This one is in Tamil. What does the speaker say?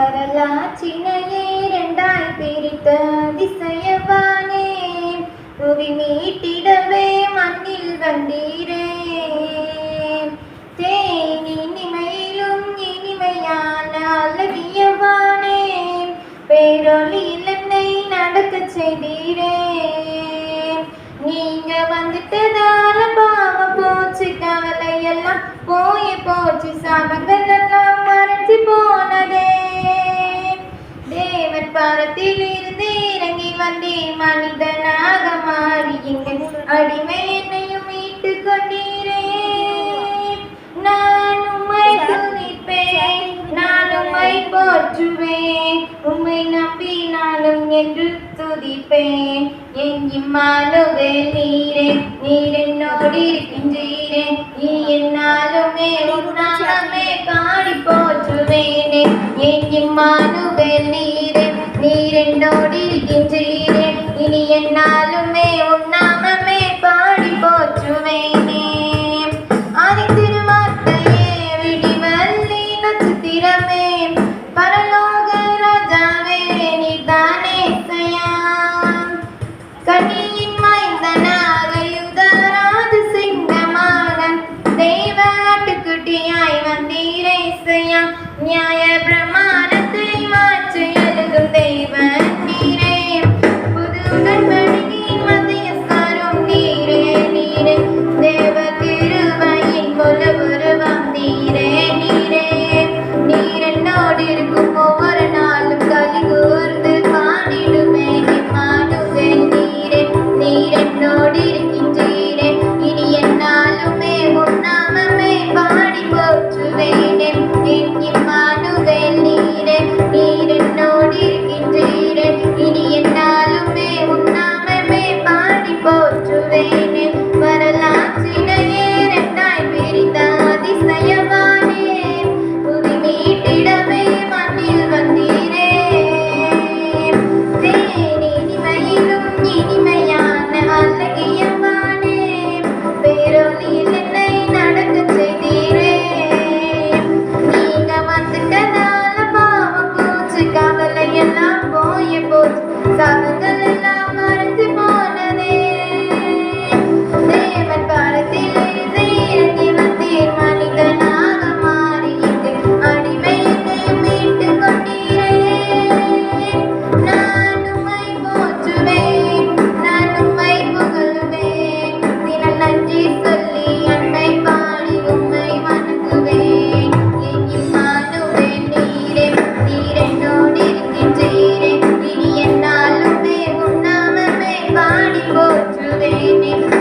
வரலாற்றினையே ரெண்டாய் பிரித்த திசையவானே. புவி மீட்டிடவே மண்ணில் வந்தீரே தேன் இனிமையிலும் இனிமையான அழகியவானே. பேரொளியில் என்னை நடக்க செய்தீரே நீங்க வந்துட்டதால பாவ போச்சு கவலை எல்லாம் போய் போச்சு சாபங்கள் தேவன் பாரத்தில் இருந்து இறங்கி வந்தே மனிதனாக மாறி இங்கு அடிமை என்னையும் மீட்டு கொண்டீரே நான் உம்மை துதிப்பேன் நான் உம்மை போற்றுவேன் உம்மை நம்பி நானும் என்று துதிப்பேன் என் இம்மானுவேல் நீரே நீர் என்னோடு இருக்கின்றீரே நீ என்னாலுமே உன்னாலுமே பாடி போற்றுவேனே என் இம்மானுவேல் நீரே நீர் இனி என்னாலுமே உன் நாமமே பாடி போற்றுவேனே. ஆதி திருவார்த்தையே விடிவல்லி நட்சத்திரமே. comigo. Thank you.